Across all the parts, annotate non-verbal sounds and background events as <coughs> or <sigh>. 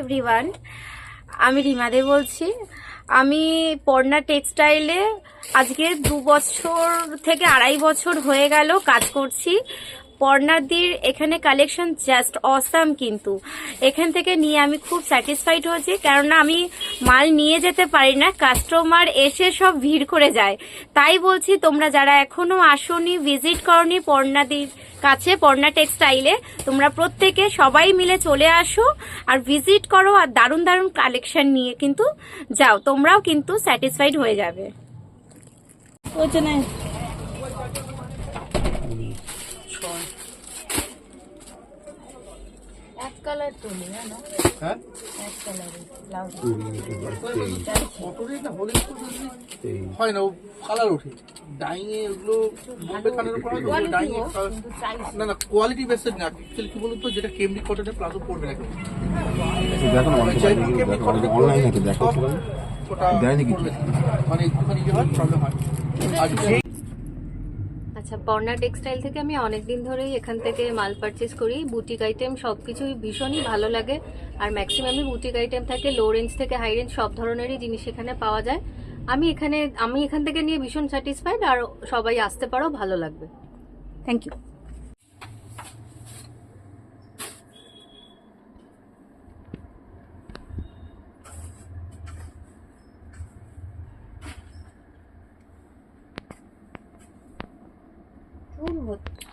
Everyone আমি রিমা দে বলছি। আমি পর্ণা টেক্সটাইলে আজকে দু বছর থেকে আড়াই বছর হয়ে গেল কাজ করছি। পর্ণাদির এখানে কালেকশন জাস্ট অসাম কিন্তু। এখান থেকে নিয়ে আমি খুব স্যাটিসফাইড হয়েছি, কেননা আমি মাল নিয়ে যেতে পারি না কাস্টমার এসে সব ভিড় করে যায়। তাই বলছি, তোমরা যারা এখনও আসোনি ভিজিট করনি পর্ণাদির কাছে, পর্ণা টেক্সটাইলে তোমরা প্রত্যেকে সবাই মিলে চলে আসো আর ভিজিট করো আর দারুণ দারুণ কালেকশন নিয়ে কিন্তু যাও। তোমরাও কিন্তু স্যাটিসফাইড হয়ে যাবে। এক কালার তো নেই না হ্যাঁ? এক ব্লাউজ না হলে তো হয় না ও কালার ওঠে। ডাইং এ ওগুলো বোম্বে কানের উপর হয় ডাইং এ না না কোয়ালিটি বেসের না। অ্যাকচুয়ালি কি বলুন তো যেটা প্লাজো পড়বে না দেখো অনলাইন দেখো ওটা। মানে একটুখানি ইয়ে হয় প্রবলেম হয়। আর আচ্ছা বর্ণা টেক্সটাইল থেকে আমি অনেক দিন ধরেই এখান থেকে মাল পারচেস করি। বুটিক আইটেম সব কিছুই ভীষণই ভালো লাগে। আর ম্যাক্সিমামই বুটিক আইটেম থাকে লো রেঞ্জ থেকে হাই রেঞ্জ সব ধরনেরই জিনিস এখানে পাওয়া যায়। আমি এখানে, আমি এখান থেকে নিয়ে ভীষণ স্যাটিসফাইড আর সবাই আসতে পারো, ভালো লাগবে। থ্যাংক ইউ চুল হচ্ছে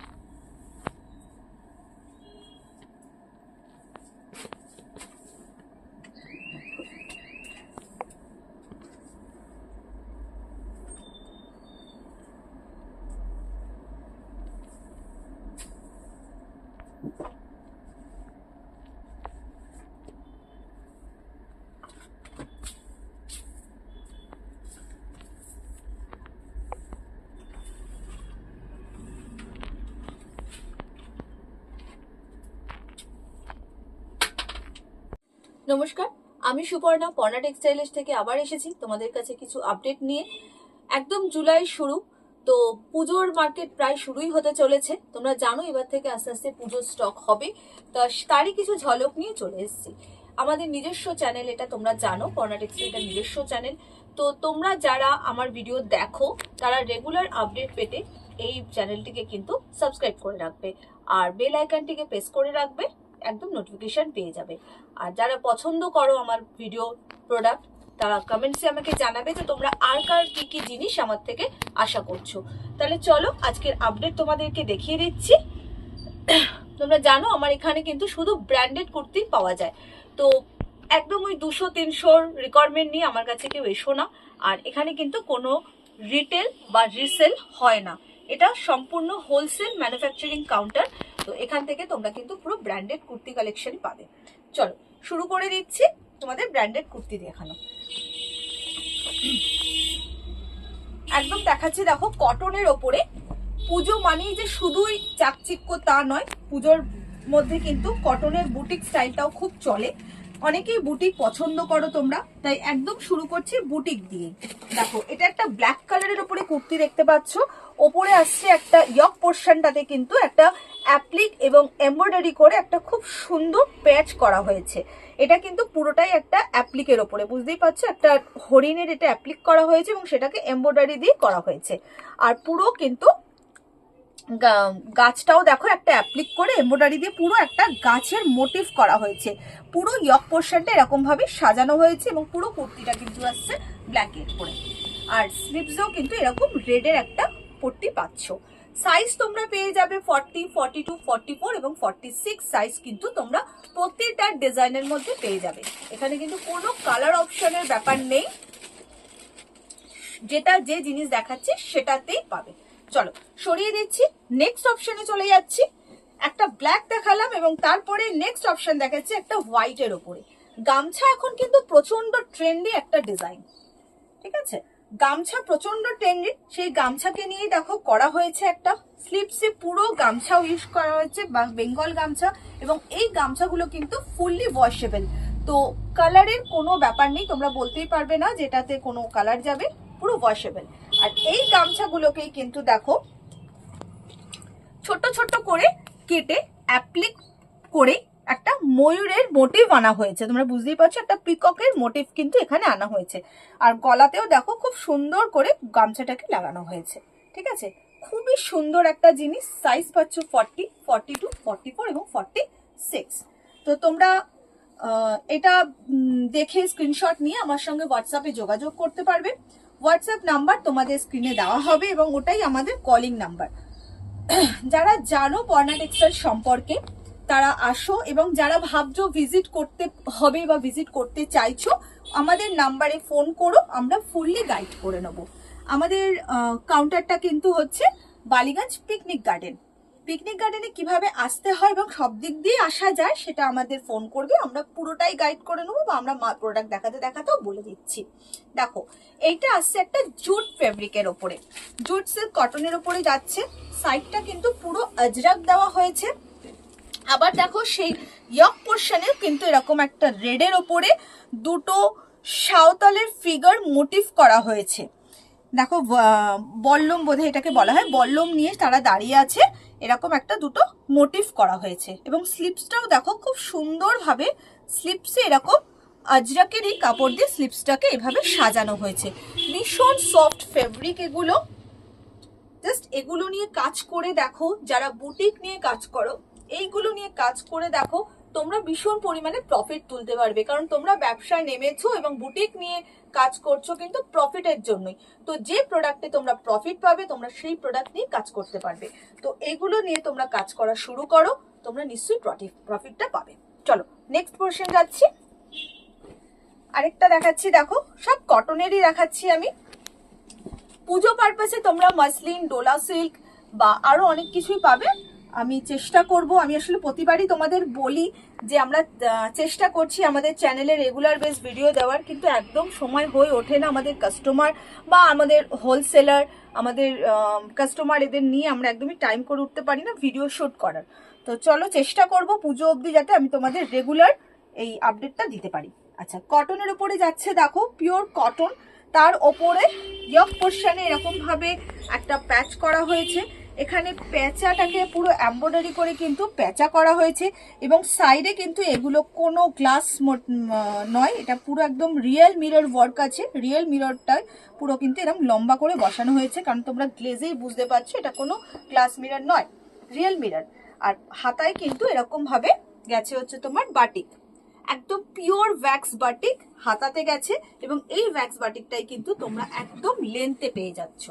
নমস্কার, আমি সুপর্ণা পর্ণা টেক্সটাইলস থেকে আবার এসেছি তোমাদের কাছে কিছু আপডেট নিয়ে। একদম জুলাই শুরু, তো পুজোর মার্কেট প্রায় শুরুই হতে চলেছে। তোমরা জানো এবার থেকে আস্তে আস্তে পুজোর স্টক হবে, তা তারই কিছু ঝলক নিয়ে চলে এসেছি। আমাদের নিজস্ব চ্যানেল এটা তোমরা জানো পর্ণা টেক্সটাইলটা নিজস্ব চ্যানেল তো তোমরা যারা আমার ভিডিও দেখো, তারা রেগুলার আপডেট পেতে এই চ্যানেলটিকে কিন্তু সাবস্ক্রাইব করে রাখবে। আর বেল আইকনটিকে প্রেস করে রাখবে। একদম নোটিফিকেশন পেয়ে যাবে। আর যারা পছন্দ করো আমার ভিডিও প্রোডাক্ট তারা কমেন্টসে আমাকে জানাবে যে তোমরা আর কার কি কি জিনিস আমার থেকে আশা করছ। তাহলে চলো, আজকের আপডেট তোমাদেরকে দেখিয়ে দিচ্ছি। তোমরা জানো আমার এখানে কিন্তু শুধু ব্র্যান্ডেড কুর্তি পাওয়া যায়। তো একদম ওই দুশো তিনশোর রিকোয়ারমেন্ট নিয়ে আমার কাছে কেউ এসো না। আর এখানে কিন্তু কোনো রিটেল বা রিসেল হয় না। এটা সম্পূর্ণ হোলসেল ম্যানুফ্যাকচারিং কাউন্টার তো এখান থেকে তোমরা কিন্তু পুরো ব্র্যান্ডেড কুর্তি কালেকশন পাবে। চলো, শুরু করে দিচ্ছি তোমাদের ব্র্যান্ডেড কুর্তি দেখানো। একদম দেখাচ্ছি, দেখো কটনের ওপরে। পুজো মানেই যে শুধুই চাকচিক্য তা নয়, পুজোর মধ্যে কিন্তু কটনের বুটিক স্টাইলটাও খুব চলে। অনেকেই বুটিক পছন্দ করো তোমরা, তাই একদম শুরু করছি বুটিক দিয়ে। দেখো, এটা একটা ব্ল্যাক কালারের ওপরে কুর্তি দেখতে পাচ্ছ। ওপরে আসছে একটা ইয়ক পোর্শনটাতে কিন্তু একটা অ্যাপ্লিক এবং এমব্রয়ডারি করে একটা খুব সুন্দর প্যাচ করা হয়েছে। এটা কিন্তু পুরোটাই একটা অ্যাপ্লিকের ওপরে, বুঝতেই পারছ? একটা হরিণের এটা অ্যাপ্লিক করা হয়েছে এবং সেটাকে এমব্রয়ডারি দিয়ে করা হয়েছে। আর পুরো কিন্তু গাছটাও দেখো একটা অ্যাপ্লিক করে এমব্রয়ডারি দিয়ে পুরো একটা গাছের মোটিভ করা হয়েছে। পুরো ইয়ক পোর্শনটা এরকম ভাবে সাজানো হয়েছে এবং পুরো কুর্তিটা কিন্তু আসছে ব্ল্যাকের করে আর স্লিপসও কিন্তু এরকম রেডের একটা পট্টি পাচ্ছ। সাইজ তোমরা পেয়ে যাবে forty forty two forty four এবং ফর্টি সিক্স সাইজ কিন্তু তোমরা প্রত্যেকটা ডিজাইনের মধ্যে পেয়ে যাবে। এখানে কিন্তু কোনো কালার অপশনের ব্যাপার নেই। যেটা যে জিনিস দেখাচ্ছে সেটাতেই পাবে। চলো, সরিয়ে দিচ্ছি নেক্সট অপশনে চলে যাচ্ছি। একটা ব্ল্যাক দেখালাম এবং তারপরে নেক্সট অপশন দেখাচ্ছি একটা হোয়াইটের ওপরে গামছা এখন কিন্তু প্রচণ্ড ট্রেন্ডি একটা ডিজাইন ঠিক আছে? গামছা প্রচণ্ড ট্রেন্ডি সেই গামছাকে নিয়েই দেখো করা হয়েছে একটা স্লিপসে পুরো গামছা ইউজ করা হয়েছে, বা বেঙ্গল গামছা, এবং এই গামছাগুলো কিন্তু ফুললি ওয়াশেবল তো কালারের কোনো ব্যাপার নেই, তোমরা বলতেই পারবে না যেটাতে কোনো কালার যাবে, পুরো ওয়াশেবল আর এই গামছাগুলোকেই কিন্তু দেখো ছোট ছোট করে কেটে অ্যাপ্লিক করে একটা ময়ূরের মোটিভ আনা হয়েছে। তোমরা বুঝতেই পারছ, একটা পিককের মোটিভ কিন্তু এখানে আনা হয়েছে। আর গলাতেও দেখো খুব সুন্দর করে গামছাটাকে লাগানো হয়েছে। ঠিক আছে? খুবই সুন্দর একটা জিনিস সাইজ পাচ্ছ forty forty two forty four এবং ফর্টি সিক্স তো তোমরা এটা দেখে স্ক্রিনশট নিয়ে আমার সঙ্গে হোয়াটসঅ্যাপে যোগাযোগ করতে পারবে। হোয়াটসঅ্যাপ নাম্বার তোমাদের স্ক্রিনে দেওয়া হবে এবং ওটাই আমাদের কলিং নাম্বার যারা জানো পর্ণা টেক্সটাইল সম্পর্কে, তারা আসো এবং যারা ভাবছ ভিজিট করতে হবে বা ভিজিট করতে চাইছো, আমাদের নাম্বারে ফোন করো, আমরা ফুললি গাইড করে নেব। আমাদের কাউন্টারটা কিন্তু হচ্ছে বালিগঞ্জ পিকনিক গার্ডেন পিকনিক গার্ডেনে কীভাবে আসতে হয় এবং সব দিক দিয়ে আসা যায়, সেটা আমাদের ফোন করবে, আমরা পুরোটাই গাইড করে নেব বা আমরা প্রোডাক্ট দেখাতে দেখাতেও বলে দিচ্ছি। দেখো, এইটা আসছে একটা জুট ফেব্রিকের ওপরে। জুট সিল্ক কটনের ওপরে যাচ্ছে সাইডটা কিন্তু পুরো আজরাক দেওয়া হয়েছে। আবার দেখো, সেই ইয়ক পোর্শনে কিন্তু এরকম একটা রেডের ওপরে দুটো সাঁওতালের ফিগার মোটিভ করা হয়েছে। দেখো বল্লম বোধহয় এটাকে বলা হয়। বল্লম নিয়ে তারা দাঁড়িয়ে আছে। এরকম একটা দুটো মোটিভ করা হয়েছে। এবং স্লিপসটাও দেখো খুব সুন্দরভাবে স্লিপসে এরকম আজরাকের এই কাপড় দিয়ে স্লিপসটাকে এভাবে সাজানো হয়েছে। ভীষণ সফট ফেব্রিক এগুলো। জাস্ট এগুলো নিয়ে কাজ করে দেখো, যারা বুটিক নিয়ে কাজ করো, এইগুলো নিয়ে কাজ করে দেখো তোমরা ভীষণ পরিমাণে প্রফিট তুলতে পারবে। কারণ তোমরা ব্যবসায় নেমেছো এবং বুটিক নিয়ে কাজ করছ কিন্তু প্রফিটের জন্যই। তো যে প্রোডাক্টে তোমরা প্রফিট পাবে, তোমরা সেই প্রোডাক্ট নিয়ে কাজ করতে পারবে। তো এগুলো নিয়ে তোমরা কাজ করা শুরু করো, তোমরা নিশ্চয়ই প্রফিট প্রফিটটা পাবে। চলো নেক্সট পোর্শন যাচ্ছি। আরেকটা দেখাচ্ছি, দেখো, সব কটনেরই দেখাচ্ছি আমি। পুজো পারপাসে তোমরা মাসলিন ডোলা সিল্ক বা আরও অনেক কিছুই পাবে। আমি চেষ্টা করব, আমি আসলে প্রতিবারই তোমাদের বলি যে আমরা চেষ্টা করছি আমাদের চ্যানেলে রেগুলার বেস ভিডিও দেওয়ার, কিন্তু একদম সময় হয়ে ওঠে না আমাদের কাস্টমার বা আমাদের হোলসেলার আমাদের কাস্টমার এদের নিয়ে আমরা একদমই টাইম করে উঠতে পারি না ভিডিও শুট করার। তো চলো চেষ্টা করব পুজো অবধি যাতে আমি তোমাদের রেগুলার এই আপডেটটা দিতে পারি। আচ্ছা কটনের উপরে যাচ্ছে, দেখো পিওর কটন তার ওপরে ইয়ক পোর্শনে এরকমভাবে একটা প্যাচ করা হয়েছে। এখানে প্যাঁচাটাকে পুরো এমব্রয়ডারি করে কিন্তু প্যাঁচা করা হয়েছে এবং সাইডে কিন্তু এগুলো কোনো গ্লাস নয়, এটা পুরো একদম রিয়েল মিরর ওয়ার্ক আছে। রিয়েল মিররটায় পুরো কিন্তু এরকম লম্বা করে বসানো হয়েছে, কারণ তোমরা গ্লেজেই বুঝতে পারছ, এটা কোনো গ্লাস মিরর নয় রিয়েল মিরর আর হাতায় কিন্তু এরকমভাবে গেছে হচ্ছে তোমার বাটিক একদম পিওর ভ্যাক্স বাটিক হাতাতে গেছে এবং এই ভ্যাক্স বাটিকটাই কিন্তু তোমরা একদম লেন্থে পেয়ে যাচ্ছ।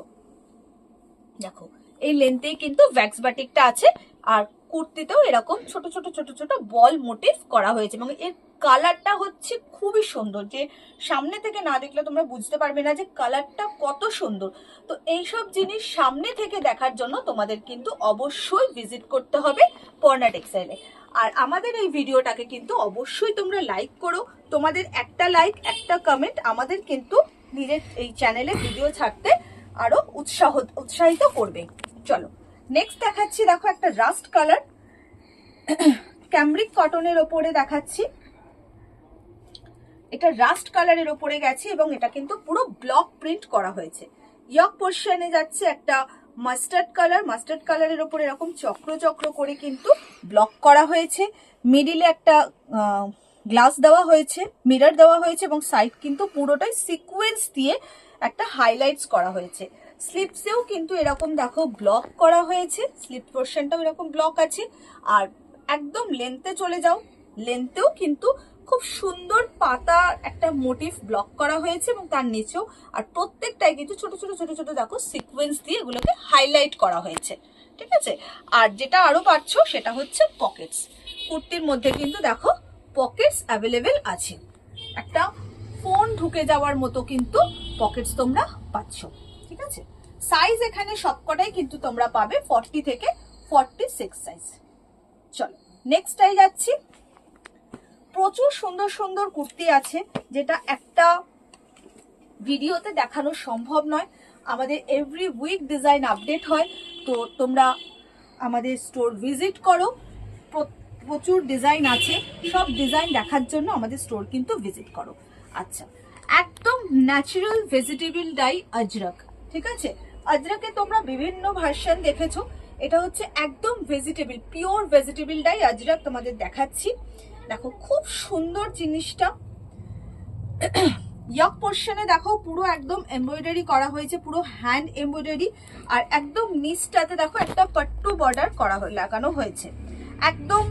দেখো এই লেন্থেই কিন্তু ভ্যাক্স বাটিকটা আছে। আর কুর্তিতেও এরকম ছোট ছোট ছোট ছোট বল মোটিভ করা হয়েছে এবং এর কালারটা হচ্ছে খুবই সুন্দর। যে সামনে থেকে না দেখলে তোমরা বুঝতে পারবে না যে কালারটা কত সুন্দর। তো এইসব জিনিস সামনে থেকে দেখার জন্য তোমাদের কিন্তু অবশ্যই ভিজিট করতে হবে পর্ণা টেক্সটাইলে আর আমাদের এই ভিডিওটাকে কিন্তু অবশ্যই তোমরা লাইক করো। তোমাদের একটা লাইক একটা কমেন্ট আমাদের কিন্তু নিজের এই চ্যানেলে ভিডিও ছাড়তে আরও উৎসাহ, উৎসাহিত করবে। চলো। নেক্সট দেখাচ্ছি, দেখো একটা রাস্ট কালার ক্যামব্রিক কটনের ওপরে দেখাচ্ছি। এটা রাস্ট কালারের ওপরে গেছে এবং এটা কিন্তু পুরো ব্লক প্রিন্ট করা হয়েছে। ইয়ক পোর্শনে যাচ্ছে একটা মাস্টার্ড কালার মাস্টার্ড কালারের ওপরে এরকম চক্র চক্র করে কিন্তু ব্লক করা হয়েছে। মিডিলে একটা গ্লাস দেওয়া হয়েছে মিরর দেওয়া হয়েছে এবং সাইড কিন্তু পুরোটাই সিকোয়েন্স দিয়ে একটা হাইলাইটস করা হয়েছে। স্লিপসেও কিন্তু এরকম দেখো ব্লক করা হয়েছে স্লিপ পোর্শনটাও এরকম ব্লক আছে। আর একদম লেন্থে চলে যাও লেন্থেও কিন্তু খুব সুন্দর পাতা একটা মোটিভ ব্লক করা হয়েছে এবং তার নিচেও আর প্রত্যেকটাই কিন্তু ছোট ছোট ছোট ছোট দেখো সিকোয়েন্স দিয়ে এগুলোকে হাইলাইট করা হয়েছে, ঠিক আছে? আর যেটা আরও পাচ্ছ সেটা হচ্ছে পকেটস কুর্তির মধ্যে কিন্তু দেখো পকেটস অ্যাভেলেবেল আছে। একটা ফোন ঢুকে যাওয়ার মতো কিন্তু পকেটস তোমরা পাচ্ছ, ঠিক আছে? সাইজ এখানে সবকটাই কিন্তু তোমরা পাবে ফর্টি থেকে ফর্টি সিক্স সাইজ চলো নেক্সটটাই যাচ্ছি। প্রচুর সুন্দর সুন্দর কুর্তি আছে, যেটা একটা ভিডিওতে দেখানো সম্ভব নয়। আমাদের এভরি উইক ডিজাইন আপডেট হয়, তো তোমরা আমাদের স্টোর ভিজিট করো। প্রচুর ডিজাইন আছে, সব ডিজাইন দেখার জন্য আমাদের স্টোর কিন্তু ভিজিট করো। আচ্ছা একদম ন্যাচারাল ভেজিটেবল ডাই আজরক, ঠিক আছে? আজরকে তোমরা বিভিন্ন ভার্সন দেখেছ। এটা হচ্ছে একদম ভেজিটেবল পিওর ভেজিটেবলটাই আজরাক তোমাদের দেখাচ্ছি। দেখো, খুব সুন্দর জিনিসটা। <coughs> ইয়ক পোর্শনে দেখো, পুরো একদম এমব্রয়ডারি করা হয়েছে, পুরো হ্যান্ড এমব্রয়ডারি আর একদম নিচটাতে দেখো, একটা পাট্টু বর্ডার করা লাগানো হয়েছে। একদম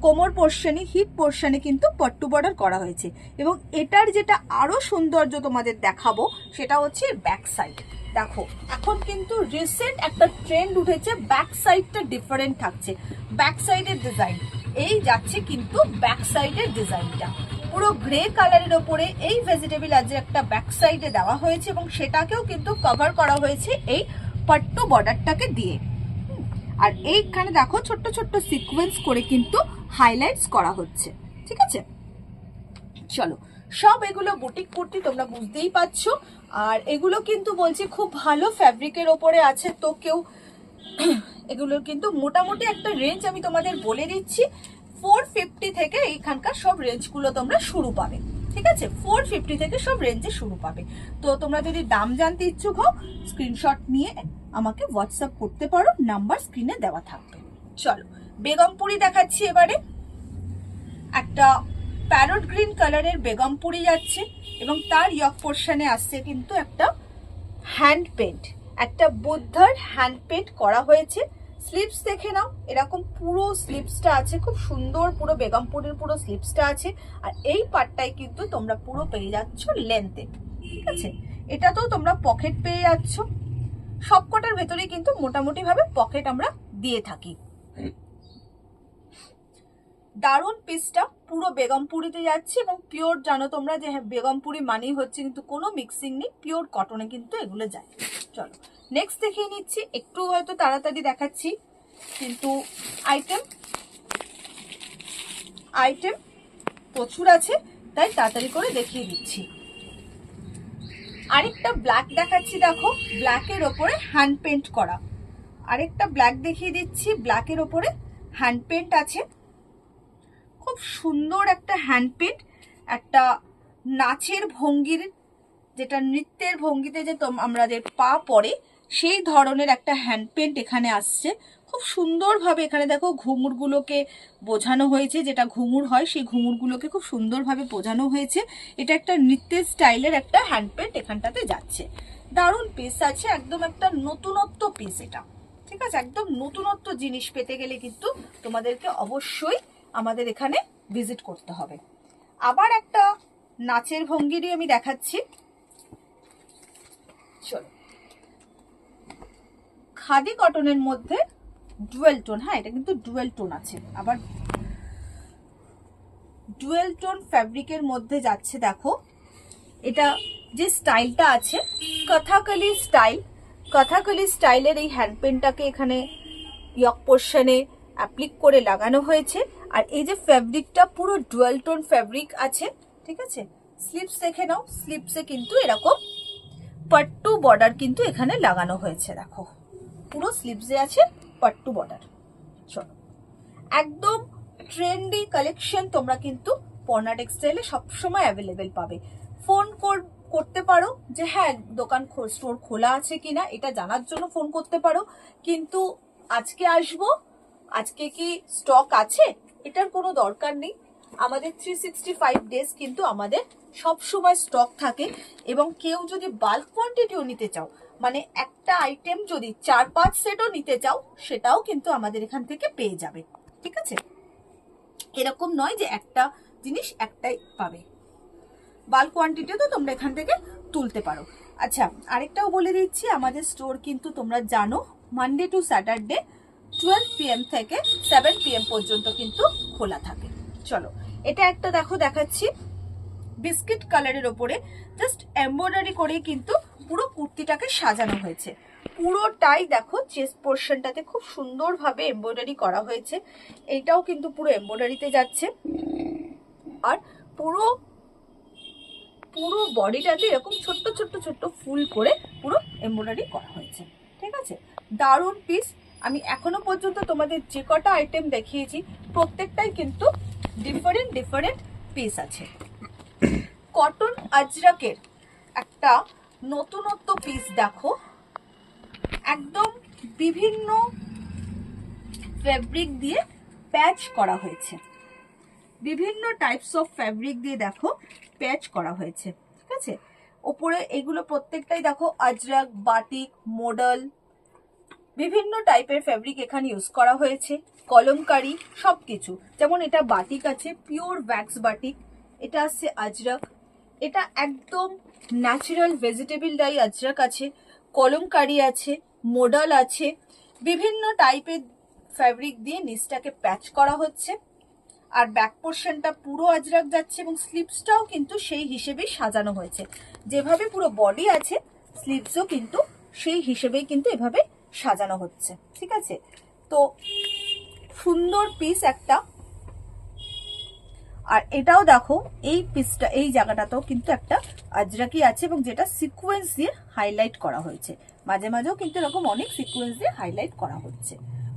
কোমর পোর্শনে হিপ পোর্শনে কিন্তু পট্টু বর্ডার করা হয়েছে। এবং এটার যেটা আরও সৌন্দর্য তোমাদের দেখাবো, সেটা হচ্ছে ব্যাক সাইড দেখো, এখন কিন্তু রিসেন্ট একটা ট্রেন্ড উঠেছে ব্যাক সাইডটা ডিফারেন্ট থাকছে। ব্যাক সাইডের ডিজাইন এই যাচ্ছে কিন্তু ব্যাক সাইডের ডিজাইনটা পুরো গ্রে কালারের ওপরে এই ভেজিটেবল আজ একটা ব্যাক সাইডে দেওয়া হয়েছে এবং সেটাকেও কিন্তু কভার করা হয়েছে এই পট্টু বর্ডারটাকে দিয়ে। আর এইখানে দেখো, ছোট্ট ছোট্ট সিকোয়েন্স করে কিন্তু হাইলাইটস করা হচ্ছে। ঠিক আছে? চলো, সব এগুলো বুটিক কুর্তি তোমরা বুঝতেই পারছ। আর এগুলো কিন্তু বলছি খুব ভালো ফ্যাব্রিকের ওপরে আছে, তো কেউ <clears throat> এগুলোর কিন্তু মোটামুটি একটা রেঞ্জ আমি তোমাদের বলে দিচ্ছি। ফোর ফিফটি থেকে এইখানকার সব রেঞ্জগুলো তোমরা শুরু পাবে, ঠিক আছে? ফোর ফিফটি থেকে সব রেঞ্জে শুরু পাবে। তো তোমরা যদি দাম জানতে ইচ্ছুক হও স্ক্রিনশট নিয়ে আমাকে হোয়াটসঅ্যাপ করতে পারো নাম্বার স্ক্রিনে দেওয়া থাকবে। চলো, বেগমপুরি দেখাচ্ছি এবারে। একটা প্যারট গ্রিন কালারের বেগম বেগমপুরি যাচ্ছে এবং তার ইয়ক পোর্শনে আসছে কিন্তু একটা হ্যান্ড পেন্ট। একটা বুদ্ধার হ্যান্ড পেন্ট করা হয়েছে। স্লিপস দেখে নাও, এরকম পুরো স্লিপসটা আছে, খুব সুন্দর পুরো বেগমপুরের পুরো স্লিপসটা আছে। আর এই পার্টটাই কিন্তু তোমরা পুরো পেয়ে যাচ্ছ লেন্থে ঠিক আছে? এটাতেও তোমরা পকেট পেয়ে যাচ্ছ। সবকটার ভেতরে কিন্তু মোটামুটিভাবে পকেট আমরা দিয়ে থাকি। দারুণ পিসটা পুরো বেগমপুরিতে যাচ্ছে এবং পিওর জানো তোমরা যে হ্যাঁ বেগমপুরি মানেই হচ্ছে কিন্তু কোনো মিক্সিং নেই পিওর কটনে কিন্তু এগুলো যায়। চলো নেক্সট দেখিয়ে নিচ্ছি, একটু হয়তো তাড়াতাড়ি দেখাচ্ছি, কিন্তু আইটেম আইটেম প্রচুর আছে, তাই তাড়াতাড়ি করে দেখিয়ে দিচ্ছি। আরেকটা ব্ল্যাক দেখাচ্ছি দেখো ব্ল্যাকের ওপরে হ্যান্ড পেন্ট করা। আরেকটা ব্ল্যাক দেখিয়ে দিচ্ছি ব্ল্যাকের ওপরে হ্যান্ড পেন্ট আছে। খুব সুন্দর একটা হ্যান্ড পেন্ট একটা নাচের ভঙ্গির, যেটা নৃত্যের ভঙ্গিতে যে আমাদের পা পড়ে, সেই ধরনের একটা হ্যান্ডপেন্ট এখানে আসছে। খুব সুন্দরভাবে এখানে দেখো ঘুঙুরগুলোকে বোঝানো হয়েছে, যেটা ঘুঙুর হয়, সেই ঘুঙুরগুলোকে খুব সুন্দরভাবে বোঝানো হয়েছে। এটা একটা নৃত্যের স্টাইলের একটা হ্যান্ডপেন্ট এখানটাতে যাচ্ছে। দারুণ পিস আছে, একদম একটা নতুনত্ব পিস এটা। ঠিক আছে? একদম নতুনত্ব জিনিস পেতে গেলে কিন্তু তোমাদেরকে অবশ্যই আমাদের এখানে ভিজিট করতে হবে। আবার একটা নাচের ভঙ্গিরই আমি দেখাচ্ছি। চলো। খাদি কটনের মধ্যে ডুয়েল টোন হ্যাঁ এটা কিন্তু ডুয়েল টোন আছে। আবার ডুয়েল টোন ফ্যাব্রিকের মধ্যে যাচ্ছে, দেখো। এটা যে স্টাইলটা আছে কথাকলি স্টাইল কথাকলি স্টাইলের এই হ্যান্ডপেনটাকে এখানে ইয়ক পোর্শনে অ্যাপ্লিক করে লাগানো হয়েছে। আর এই যে ফ্যাব্রিকটা পুরো ডুয়েল টোন ফ্যাব্রিক আছে, ঠিক আছে? স্লিপস দেখে নাও স্লিপসে কিন্তু এরকম পাট্টু বর্ডার কিন্তু এখানে লাগানো হয়েছে, দেখো। পুরো স্লিপসে আছে পাট্টু বর্ডার চলো। একদম ট্রেন্ডি কালেকশন তোমরা কিন্তু পর্ণা টেক্সটাইলে সবসময় অ্যাভেলেবেল পাবে। ফোন করতে পারো যে হ্যাঁ দোকান স্টোর খোলা আছে কিনা, এটা জানার জন্য ফোন করতে পারো। কিন্তু আজকে আসব, আজকে কি স্টক আছে? এটার কোনো দরকার নেই। আমাদের থ্রি সিক্সটি ফাইভ ডেজ কিন্তু আমাদের সব সময় স্টক থাকে এবং কেউ যদি বাল্ক কোয়ান্টিটিও নিতে চাও মানে একটা আইটেম যদি চার পাঁচ সেটও নিতে চাও, সেটাও কিন্তু আমাদের এখান থেকে পেয়ে যাবে। ঠিক আছে? এরকম নয় যে একটা জিনিস একটাই পাবে। বাল্ক কোয়ান্টিটিও তো তোমরা এখান থেকে তুলতে পারো। আচ্ছা আরেকটাও বলে দিচ্ছি, আমাদের স্টোর কিন্তু তোমরা জানো Monday to Saturday twelve PM থেকে সেভেন পিএম পর্যন্ত কিন্তু খোলা থাকে। চলো, এটা একটা দেখো, দেখাচ্ছি। বিস্কিট কালারের ওপরে জাস্ট এমব্রয়ডারি করে কিন্তু পুরো কুর্তিটাকে সাজানো হয়েছে। পুরোটাই দেখো চেস্ট পোর্শনটাতে খুব সুন্দরভাবে এমব্রয়ডারি করা হয়েছে। এইটাও কিন্তু পুরো এমব্রয়ডারিতে যাচ্ছে। আর পুরো পুরো বডিটাতে এরকম ছোট্ট ছোট্ট ছোট্ট ফুল করে পুরো এমব্রয়ডারি করা হয়েছে। ঠিক আছে? দারুণ পিস আমি এখনও পর্যন্ত তোমাদের যে কটা আইটেম দেখিয়েছি, প্রত্যেকটাই কিন্তু ডিফারেন্ট ডিফারেন্ট পিস আছে। কটন আজরাকের একটা নতুনত্ব পিস দেখো। একদম বিভিন্ন ফ্যাব্রিক দিয়ে প্যাচ করা হয়েছে। বিভিন্ন টাইপস অফ ফ্যাব্রিক দিয়ে দেখো প্যাচ করা হয়েছে। ঠিক আছে? ওপরে এগুলো প্রত্যেকটাই দেখো আজরাক বাটিক মডেল বিভিন্ন টাইপের ফ্যাব্রিক এখানে ইউজ করা হয়েছে, কলমকারি সব কিছু যেমন এটা বাটিক আছে পিওর ভ্যাক্স বাটিক, এটা আছে আজরাক, এটা একদম ন্যাচারাল ভেজিটেবল ডাই আজরাক আছে, কলমকারি আছে মোডাল আছে, বিভিন্ন টাইপের ফ্যাব্রিক দিয়ে নিচটাকে প্যাচ করা হচ্ছে। আর ব্যাক পোর্শনটা পুরো আজরাক যাচ্ছে এবং স্লিপসটাও কিন্তু সেই হিসেবেই সাজানো হয়েছে। যেভাবে পুরো বডি আছে স্লিপসও কিন্তু সেই হিসেবেই কিন্তু এভাবে সাজানো হচ্ছে, ঠিক আছে? তো সুন্দর পিস একটা। আর এটাও দেখো, এই পিসটা এই জায়গাটাতেও কিন্তু একটা আজরাকি আছে এবং যেটা সিকোয়েন্স দিয়ে হাইলাইট করা হয়েছে। মাঝে মাঝেও কিন্তু এরকম অনেক সিকোয়েন্স দিয়ে হাইলাইট করা হচ্ছে।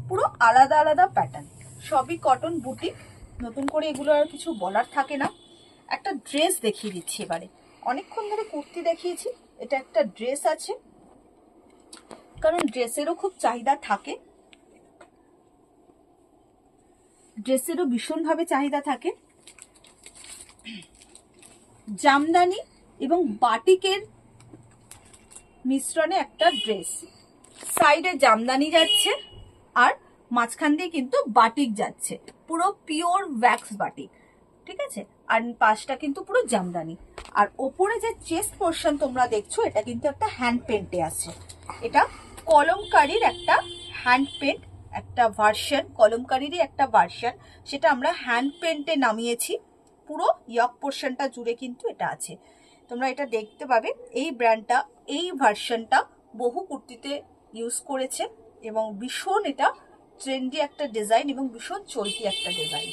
পুরো আলাদা আলাদা প্যাটার্ন সবই কটন বুটিক নতুন করে এগুলো আর কিছু বলার থাকে না। একটা ড্রেস দেখিয়ে দিচ্ছি এবারে। অনেকক্ষণ ধরে কুর্তি দেখিয়েছি। এটা একটা ড্রেস আছে। কারণ ড্রেসেরও খুব চাহিদা থাকে। ড্রেসেরও ভীষণভাবে চাহিদা থাকে। জামদানি এবং বাটিকের মিশ্রণে একটা ড্রেস। সাইডে জামদানি যাচ্ছে আর মাঝখান দিয়ে কিন্তু বাটিক যাচ্ছে। পুরো পিওর ওয়্যাক্স বাটিক, ঠিক আছে? আর পাশটা কিন্তু পুরো জামদানি। আর ওপরে যে চেস্ট পোর্শন তোমরা দেখছ, এটা কিন্তু একটা হ্যান্ড পেন্টে আছে। এটা কলমকারির একটা হ্যান্ড পেন্ট একটা ভার্সন কলমকারিরই একটা ভার্সন সেটা আমরা হ্যান্ড পেন্টে নামিয়েছি। পুরো ইয়ক পোর্শনটা জুড়ে কিন্তু এটা আছে। তোমরা এটা দেখতে পাবে, এই ব্র্যান্ডটা এই ভার্সনটা বহু কুর্তিতে ইউজ করেছে এবং ভীষণ এটা ট্রেন্ডি একটা ডিজাইন এবং ভীষণ চলতি একটা ডিজাইন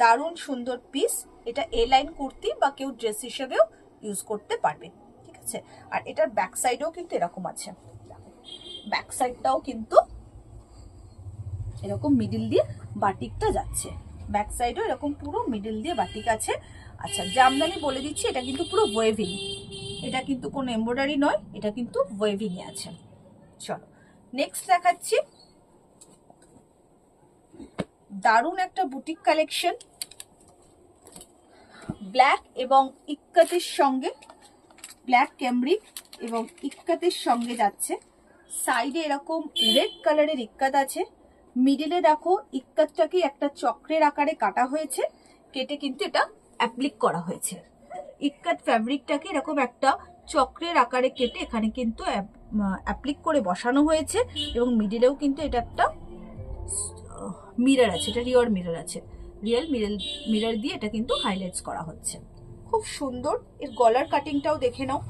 দারুণ সুন্দর পিস এটা এ লাইন কুর্তি বা কেউ ড্রেস হিসেবেও ইউজ করতে পারবে, ঠিক আছে? আর এটার ব্যাক সাইডেও কিন্তু এরকম আছে। ব্যাক সাইডটাও কিন্তু এরকম মিডিল দিয়ে বাটিকটা যাচ্ছে। ব্যাক সাইডেও এরকম পুরো মিডিল দিয়ে বাটিক আছে। আচ্ছা জামদানি বলে দিচ্ছি, এটা কিন্তু পুরো ওয়েভিং এটা কিন্তু কোনো এমব্রয়ডারি নয়, এটা কিন্তু ওয়েভিং এ আছে। চলো নেক্সট দেখাচ্ছি। দারুণ একটা বুটিক কালেকশন ব্ল্যাক এবং ইক্কাতের সঙ্গে ব্ল্যাক ক্যামরিক এবং ইক্কাতের সঙ্গে যাচ্ছে। সাইডে এরকম রেড কালারের ইক্কাত আছে। মিডিলে দেখো ইক্কাতটাকে একটা চক্রের আকারে কাটা হয়েছে। কেটে কিন্তু এটা অ্যাপ্লিক করা হয়েছে। ইক্কাত ফ্যাব্রিকটাকে এরকম একটা চক্রের আকারে কেটে এখানে কিন্তু অ্যাপ্লিক করে বসানো হয়েছে এবং মিডিলেও কিন্তু এটা একটা মিরর আছে। এটা রিওর মিরর আছে। রিয়েল মিরর মিরর দিয়ে এটা কিন্তু হাইলাইটস করা হচ্ছে। খুব সুন্দর। এর গলার কাটিংটাও দেখে নাও।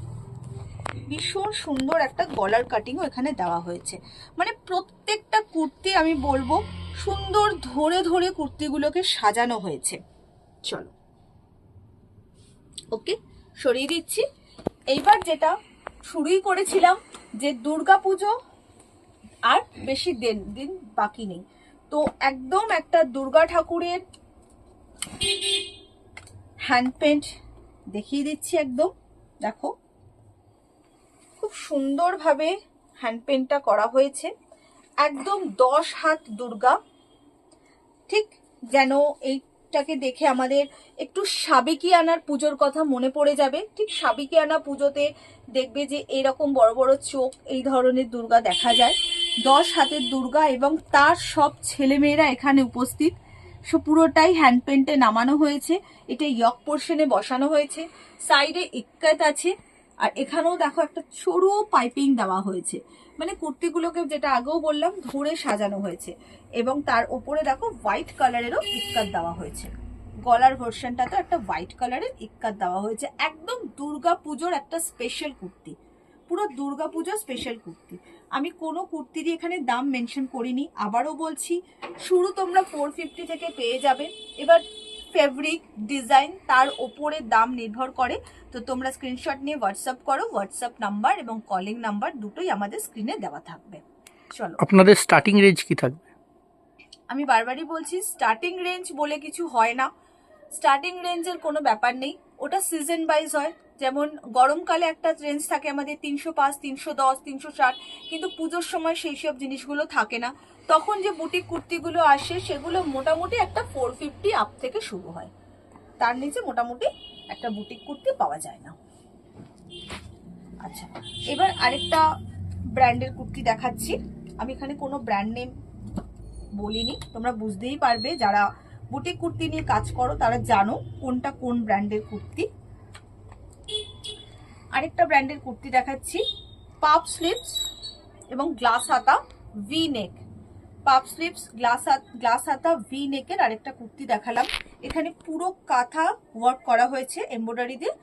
ভীষণ সুন্দর একটা গলার কাটিংও এখানে দেওয়া হয়েছে। মানে প্রত্যেকটা কুর্তি আমি বলব, সুন্দর ধরে ধরে কুর্তিগুলোকে সাজানো হয়েছে। চলো। ওকে সরিয়ে দিচ্ছি। এইবার যেটা শুরুই করেছিলাম, যে দুর্গা পুজো আর বেশি দিন দিন বাকি নেই। তো একদম একটা দুর্গা ঠাকুরের হ্যান্ড পেন্ট দেখিয়ে দিচ্ছি একদম। দেখো খুব সুন্দরভাবে হ্যান্ড পেন্টটা করা হয়েছে। একদম দশ হাত দুর্গা। ঠিক যেন এইটাকে দেখে আমাদের একটু সাবেকি আনার পুজোর কথা মনে পড়ে যাবে। ঠিক সাবেকি আনা পুজোতে দেখবে যে এরকম বড় বড় চোখ এই ধরনের দুর্গা দেখা যায়। দশ হাতের দুর্গা এবং তার সব ছেলেমেয়েরা এখানে উপস্থিত। সো পুরোটাই হ্যান্ড পেন্টে নামানো হয়েছে। এটা ইয়ক পোর্শনে বসানো হয়েছে। সাইডে ইক্কাত আছে। আর এখানেও দেখো একটা সরু পাইপিং দেওয়া হয়েছে। মানে কুর্তিগুলোকে যেটা আগেও বললাম, ধরে সাজানো হয়েছে। এবং তার উপরে দেখো হোয়াইট কালারেরও ইক্কাত দেওয়া হয়েছে। গলার ভার্সনটাতে একটা হোয়াইট কালারের ইক্কাত দেওয়া হয়েছে। একদম দুর্গা পুজোর একটা স্পেশাল কুর্তি। পুরো দুর্গা পুজোর স্পেশাল কুর্তি। আমি কোনো কুর্তিরই এখানে দাম মেনশন করিনি। আবারও বলছি, শুরু তোমরা ফোর ফিফটি থেকে পেয়ে যাবে। এবার ফেব্রিক ডিজাইন তার ওপরে দাম নির্ভর করে। তো তোমরা স্ক্রিনশট নিয়ে হোয়াটসঅ্যাপ করো হোয়াটসঅ্যাপ নাম্বার এবং কলিং নাম্বার দুটোই আমাদের স্ক্রিনে দেওয়া থাকবে। চলো। আপনাদের স্টার্টিং রেঞ্জ কি থাকবে? আমি বারবারই বলছি স্টার্টিং রেঞ্জ বলে কিছু হয় না। স্টার্টিং রেঞ্জের কোনো ব্যাপার নেই। ওটা সিজন ওয়াইজ হয়। যেমন গরমকালে একটা রেঞ্জ থাকে আমাদের তিনশো পাঁচ, তিনশো দশ, তিনশো ষাট, কিন্তু পুজোর সময় সেই সব জিনিসগুলো থাকে না। তখন যে বুটিক কুর্তিগুলো আসে, সেগুলো মোটামুটি একটা ফোর ফিফটি আপ থেকে শুরু হয়। তার নিচে মোটামুটি একটা বুটিক কুর্তি পাওয়া যায় না। আচ্ছা এবার আরেকটা ব্র্যান্ডের কুর্তি দেখাচ্ছি। আমি এখানে কোনো ব্র্যান্ড নেম বলিনি, তোমরা বুঝতেই পারবে। যারা বুটিক কুর্তি নিয়ে কাজ করো, তারা জানো কোনটা কোন ব্র্যান্ডের কুর্তি। আরেকটা ব্র্যান্ডের কুর্তি দেখাচ্ছি। পাপ স্লিপস এবং গ্লাস হাতা V neck puff sleeves, glass glass হাতা ভি নেকের আরেকটা কুর্তি দেখালাম। এখানে পুরো কাঁথা ওয়ার্ক করা হয়েছে এমব্রয়ডারি দিয়ে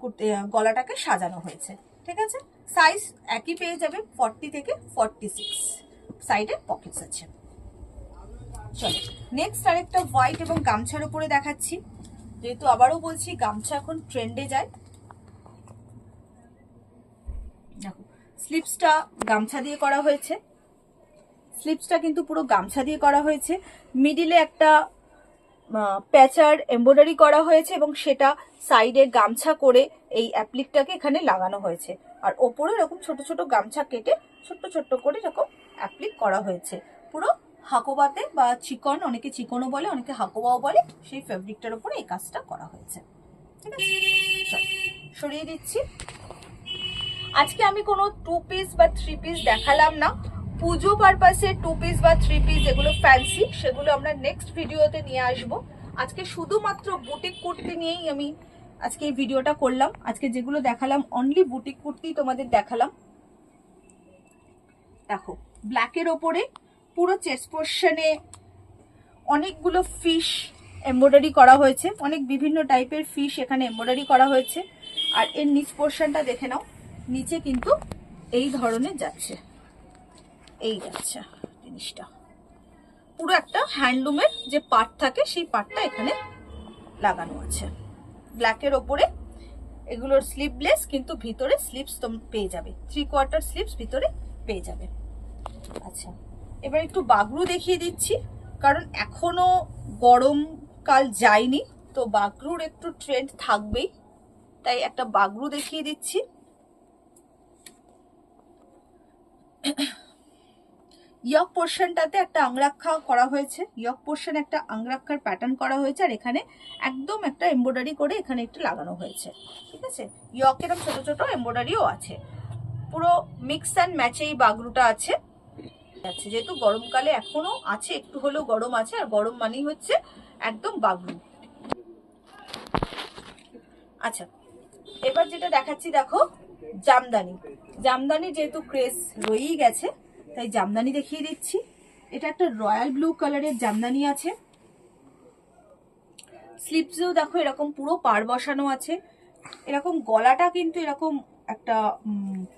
কুর্তি গলাটাকে সাজানো হয়েছে। ঠিক আছে? সাইজ একই পেয়ে যাবে ফর্টি থেকে ফর্টি সিক্স সাইডে পকেটস আছে। চলো নেক্সট আরেকটা হোয়াইট এবং গামছার উপরে দেখাচ্ছি। যেহেতু আবারও বলছি, গামছা এখন ট্রেন্ডে যায় দেখো স্লিপসটা গামছা দিয়ে করা হয়েছে। স্লিপসটা কিন্তু পুরো গামছা দিয়ে করা হয়েছে। মিডিলে একটা প্যাচার এমব্রয়ডারি করা হয়েছে এবং সেটা সাইডে গামছা করে এই অ্যাপ্লিকটাকে এখানে লাগানো হয়েছে। আর ওপরে এরকম ছোট ছোট গামছা কেটে ছোট্ট ছোট্ট করে এরকম অ্যাপ্লিক করা হয়েছে। পুরো হাকোবাতে বা চিকন, অনেকে চিকনও বলে, অনেকে হাকোবাও বলে, সেই ফেব্রিকটার উপরে এই কাজটা করা হয়েছে। ঠিক আছে? সরিয়ে দিচ্ছি। আজকে আমি কোনো টু পিস বা থ্রি পিস দেখালাম না। পুজো পারপাসে টু পিস বা থ্রি পিস যেগুলো ফ্যান্সি সেগুলো আমরা নেক্সট ভিডিওতে নিয়ে আসব। আজকে শুধুমাত্র বুটিক কুর্তি নিয়েই আমি আজকে এই ভিডিওটা করলাম। আজকে যেগুলো দেখালাম অনলি বুটিক কুর্তি তোমাদের দেখালাম। দেখো ব্ল্যাকের ওপরে পুরো চেস্ট পোর্শনে অনেকগুলো ফিশ এমব্রয়ডারি করা হয়েছে। অনেক বিভিন্ন টাইপের ফিশ এখানে এমব্রয়ডারি করা হয়েছে। আর এর নিচ পোর্শনটা দেখে নাও। নিচে কিন্তু এই ধরনের যাচ্ছে। এই যাচ্ছে জিনিসটা। পুরো একটা হ্যান্ডলুমের যে পার্ট থাকে, সেই পার্টটা এখানে লাগানো আছে। ব্ল্যাকের ওপরে এগুলোর স্লিভলেস কিন্তু ভিতরে স্লিপস তোম পেয়ে যাবে। থ্রি কোয়ার্টার স্লিপস ভিতরে পেয়ে যাবে। আচ্ছা এবার একটু বাগরু দেখিয়ে দিচ্ছি। কারণ এখনও গরমকাল যায়নি, তো বাগরুর একটু ট্রেন্ড থাকবেই। তাই একটা বাগরু দেখিয়ে দিচ্ছি। ইয়ক পোর্শনটাতে একটা আংরাক্ষা করা হয়েছে। ইয়ক পোর্শন একটা আংরাক্ষার প্যাটার্ন করা হয়েছে আর এখানে একদম একটা এমব্রয়ডারি করে এখানে একটু লাগানো হয়েছে। ঠিক আছে? ইয়ক এরকম ছোট ছোট এমব্রয়ডারিও আছে। পুরো মিক্স অ্যান্ড ম্যাচে এই বাগরুটা আছে। আছে, যেহেতু গরমকালে এখনও আছে, একটু হলেও গরম আছে, আর গরম মানেই হচ্ছে একদম বাগরু। আচ্ছা এবার যেটা দেখাচ্ছি, দেখো। জামদানি। জামদানি যেহেতু ক্রেস রয়েই গেছে, তাই জামদানি দেখিয়ে দিচ্ছি। এটা একটা রয়্যাল ব্লু কালারের জামদানি আছে। স্লিপসেও দেখো এরকম পুরো পার বসানো আছে। এরকম গলাটা কিন্তু এরকম একটা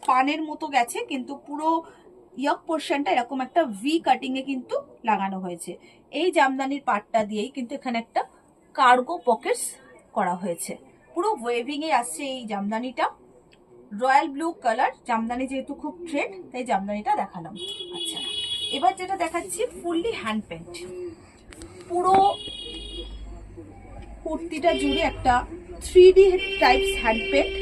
পানের মতো গেছে, কিন্তু পুরো ইয়ক পোর্শনটা এরকম একটা ভি কাটিং এ কিন্তু লাগানো হয়েছে। এই জামদানির পার্টটা দিয়েই কিন্তু এখানে একটা কার্গো পকেটস করা হয়েছে। পুরো ওয়েভিং এ আসছে এই জামদানিটা। রয়্যাল ব্লু কালার, জামদানি যেহেতু খুব ট্রেন্ড তাই জামদানিটা দেখালাম। আচ্ছা এবার যেটা দেখাচ্ছি, ফুললি হ্যান্ড পেন্ট পুরো কুর্তিটা জুড়ে একটা three D types hand paint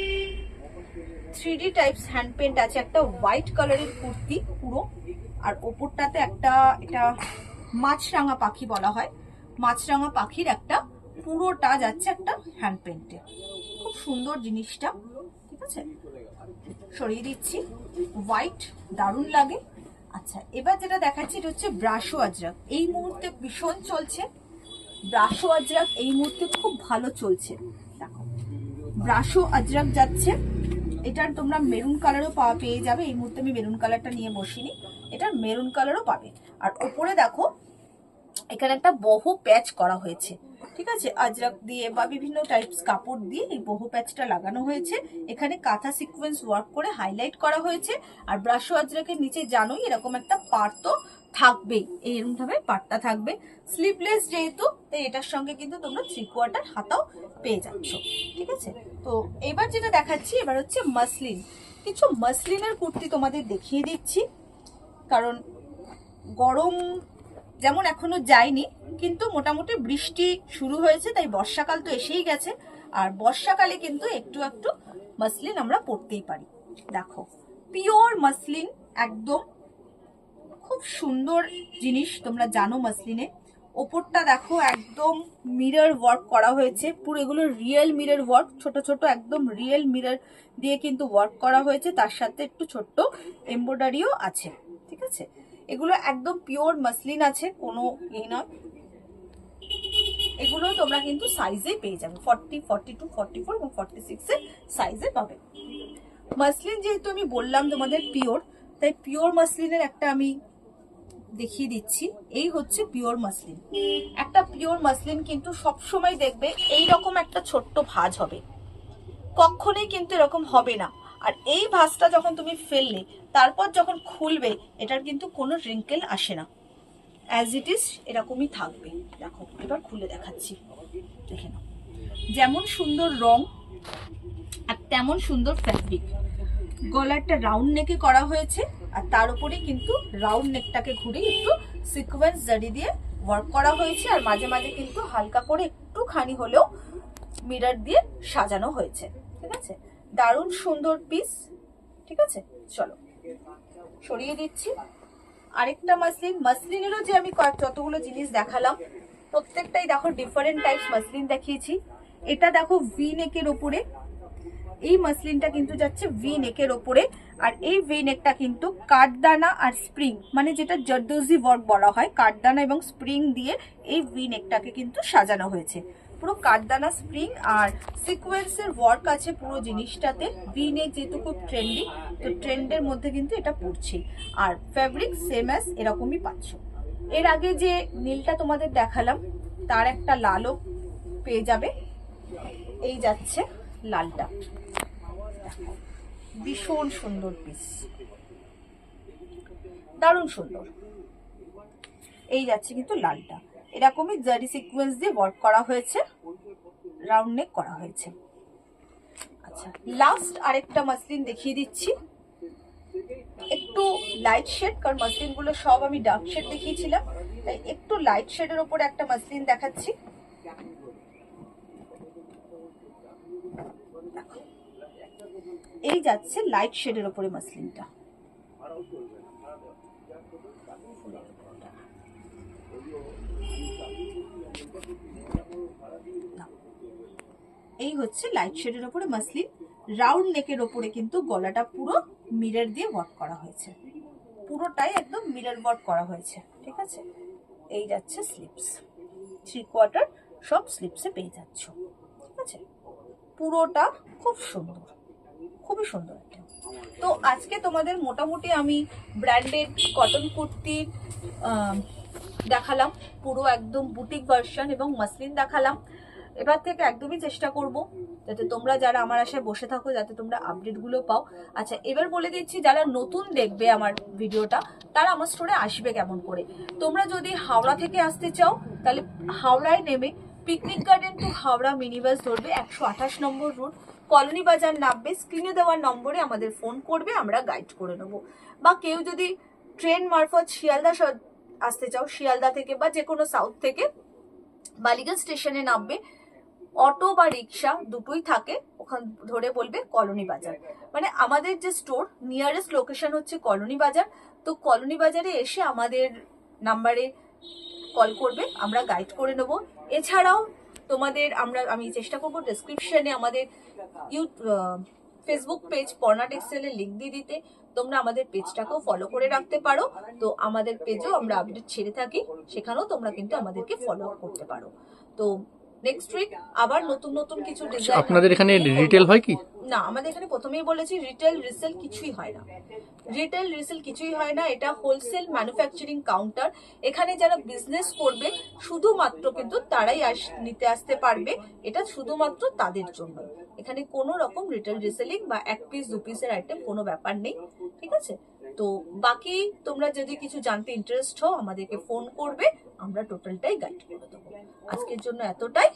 three D types hand paint আছে, একটা হোয়াইট কালারের কুর্তি পুরো, আর ওপরটাতে একটা, এটা মাছরাঙা পাখি বলা হয়। মাছরাঙা পাখির একটা পুরোটা যাচ্ছে একটা হ্যান্ড পেন্টে খুব সুন্দর জিনিসটা, ঠিক আছে? সরিয়ে দিচ্ছি। হোয়াইট দারুণ লাগে। আচ্ছা এবার যেটা দেখাচ্ছি, এটা হচ্ছে ব্রাশো আজরাক। এই মুহূর্তে ভীষণ চলছে। ব্রাশো আজরাক এই মুহূর্তে খুব ভালো চলছে। দেখো, ব্রাশো আজরাক যাচ্ছে। এটার তোমরা মেরুন কালারও পাওয়া পেয়ে যাবে। এই মুহূর্তে আমি মেরুন কালারটা নিয়ে বসিনি। এটার মেরুন কালারও পাবে। আর ওপরে দেখো, এখানে একটা বহু প্যাচ করা হয়েছে। ঠিক আছে? আজরাক দিয়ে বা বিভিন্ন টাইপস কাপড় দিয়ে এই বহু প্যাচটা লাগানো হয়েছে। এখানে কাঁথা সিকোয়েন্স ওয়ার্ক করে হাইলাইট করা হয়েছে। আর ব্রাশো আজরাকের নিচে জানোই এরকম একটা পার্ট তো থাকবেই। এইরকম ভাবে পার্টটা থাকবে। স্লিভলেস যেহেতু, তাই এটার সঙ্গে কিন্তু তোমরা থ্রি কোয়ার্টার হাতাও পেয়ে যাচ্ছ। ঠিক আছে? তো এবার যেটা দেখাচ্ছি, এবার হচ্ছে মাসলিন কিছু মাসলিনের কুর্তি তোমাদের দেখিয়ে দিচ্ছি। কারণ গরম যেমন এখনও যায়নি, কিন্তু মোটামুটি বৃষ্টি শুরু হয়েছে, তাই বর্ষাকাল তো এসেই গেছে। আর বর্ষাকালে কিন্তু একটু একটু মাসলিন আমরা পরতেই পারি। দেখো, পিওর মাসলিন, একদম খুব সুন্দর জিনিস, তোমরা জানো মাসলিনে। ওপরটা দেখো, একদম মিরর ওয়ার্ক করা হয়েছে, পুরো এগুলো রিয়েল মিরর ওয়ার্ক, ছোট ছোট একদম রিয়েল মিরর দিয়ে কিন্তু ওয়ার্ক করা হয়েছে, তার সাথে একটু ছোট্ট এমব্রয়ডারিও আছে, ঠিক আছে? এগুলো একদম পিওর মাসলিন আছে, কোনো ইয়ে নয়। এগুলো তোমরা কিন্তু সাইজে পেয়ে যাবে forty forty two forty four এবং ফর্টি সিক্স এর সাইজে পাবে। মাসলিন যেহেতু আমি বললাম তোমাদের পিওর তাই পিওর মাসলিনের একটা আমি দেখিয়ে দিচ্ছি। এই হচ্ছে পিওর মাসলিন একটা পিওর মাসলিন কিন্তু সব সময় দেখবে এই রকম একটা ছোট্ট ভাঁজ হবে। কখনোই কিন্তু এরকম হবে না। আর এই ভাঁজটা যখন তুমি ফেললে তারপর যখন খুলবে, এটার কিন্তু কোনো রিঙ্কেল আসে না। অ্যাজ ইট ইজ এরকমই থাকবে। দেখো, এবার খুলে দেখাচ্ছি। দেখে নাও। যেমন সুন্দর রং আর তেমন সুন্দর ফ্যাব্রিক গলাটা রাউন্ড নেকে করা হয়েছে আর তার উপরে কিন্তু রাউন্ড নেকটাকে ঘুরে একটু সিকোয়েন্স জারি দিয়ে ওয়ার্ক করা হয়েছে আর মাঝে মাঝে কিন্তু হালকা করে একটুখানি হলেও মিরর দিয়ে সাজানো হয়েছে। ঠিক আছে? দারুণ সুন্দর পিস ঠিক আছে? চলো। সরিয়ে দিচ্ছি। আরেকটা মাসলিন মাসলিনেরও যে আমি যতগুলো জিনিস দেখালাম, প্রত্যেকটাই দেখো ডিফারেন্ট টাইপস মাসলিন দেখিয়েছি। এটা দেখো ভি নেকের ওপরে এই মাসলিনটা কিন্তু যাচ্ছে ভি নেকের ওপরে আর এই ভি নেকটা কিন্তু কাঠদানা আর স্প্রিং মানে যেটা জর্দোজি ওয়ার্ক বলা হয়, কাঠদানা এবং স্প্রিং দিয়ে এই ভি নেকটাকে কিন্তু সাজানো হয়েছে। পুরো কাঠদানা স্প্রিং আর সিকোয়েন্সের ওয়ার্ক আছে পুরো জিনিসটাতে। ভি নেক যেহেতু খুব ট্রেন্ডি তো ট্রেন্ডের মধ্যে কিন্তু এটা পড়ছে। আর ফ্যাব্রিক সেম অ্যাজ এরকমই পাচ্ছ। এর আগে যে নীলটা তোমাদের দেখালাম, তার একটা লালও পেয়ে যাবে। এই যাচ্ছে লালটা। ভীষণ সুন্দর পিস দারুণ সুন্দর। এই যাচ্ছে কিন্তু লালটা। এরকমই জারি সিকোয়েন্স দিয়ে ওয়ার্ক করা হয়েছে রাউন্ড নেক করা হয়েছে। আচ্ছা লাস্ট আরেকটা মাসলিন দেখিয়ে দিচ্ছি। একটু লাইট শেড কারণ মাসলিনগুলো সব আমি ডার্ক শেড দেখিয়েছিলাম, তাই একটু লাইট শেডের উপরে একটা মাসলিন দেখাচ্ছি। এই যাচ্ছে লাইট শেডের উপরে মাসলিনটা এই হচ্ছে লাইট শেডের উপরে মাসলিন। রাউন্ড নেকের ওপরে কিন্তু গলাটা পুরো মিরর দিয়ে ওয়ার্ক করা হয়েছে। পুরোটাই একদম মিরর ওয়ার্ক করা হয়েছে, ঠিক আছে? এই যাচ্ছে স্লিপস থ্রি কোয়ার্টার সব স্লিপসে পেয়ে যাচ্ছ, ঠিক আছে? পুরোটা খুব সুন্দর, খুবই সুন্দর তো আজকে তোমাদের মোটামুটি আমি ব্র্যান্ডেড কটন কুর্তি দেখালাম, পুরো একদম বুটিক ভার্সন এবং মাসলিন দেখালাম। এবার থেকে একদমই চেষ্টা করব যাতে তোমরা যারা আমার আশায় বসে থাকো, যাতে তোমরা আপডেটগুলো পাও। আচ্ছা এবার বলে দিচ্ছি, যারা নতুন দেখবে আমার ভিডিওটা, তারা আমার স্টোরে আসবে কেমন করে? তোমরা যদি হাওড়া থেকে আসতে চাও, তাহলে হাওড়ায় নেমে picnic garden to Howrah mini bus ধরবে একশো আঠাশ নম্বর রুট কলোনি বাজার নামবে স্ক্রিনে দেওয়ার নম্বরে আমাদের ফোন করবে, আমরা গাইড করে নেব। বা কেউ যদি ট্রেন মারফত শিয়ালদা আসতে চাও, শিয়ালদা থেকে বা যে কোনো সাউথ থেকে, বালিগঞ্জ স্টেশনে নামবে অটো বা রিক্সা দুটোই থাকে, ওখান ধরে বলবে কলোনি বাজার। মানে আমাদের যে স্টোর নিয়ারেস্ট লোকেশন হচ্ছে কলোনি বাজার। তো কলোনি বাজারে এসে আমাদের নাম্বারে কল করবে, আমরা গাইড করে নেব। এছাড়াও তোমাদের আমরা, আমি চেষ্টা করব ডেসক্রিপশনে আমাদের ইউ ফেসবুক পেজ পর্ণা টেক্সটাইলের লিঙ্ক দিয়ে দিতে। তোমরা আমাদের পেজটাকেও ফলো করে রাখতে পারো। তো আমাদের পেজেও আমরা আপডেট ছেড়ে থাকি, সেখানেও তোমরা কিন্তু আমাদেরকে ফলো করতে পারো। তো নেক্সট উইক আবার নতুন নতুন কিছু ডিজাইন আপনাদের এখানে রিটেল হয় কি? না আমাদের এখানে প্রথমেই বলেছি রিটেল রিসেল কিছুই হয় না। রিটেল রিসেল কিছুই হয় না এটা হোলসেল ম্যানুফ্যাকচারিং কাউন্টার এখানে যারা বিজনেস করবে শুধুমাত্র কিন্তু তারাই আস নিতে আসতে পারবে এটা শুধুমাত্র তাদের জন্য। এখানে কোনো রকম রিটেল রিসেলিং বা এক পিস দু পিসের আইটেম কোনো ব্যাপার নেই ঠিক আছে? তো বাকি তোমরা যদি কিছু জানতে ইন্টারেস্ট হও আমাদেরকে ফোন করবে আমরা টোটালটাই গাইড করে দেবো। আজকের জন্য এতটাই।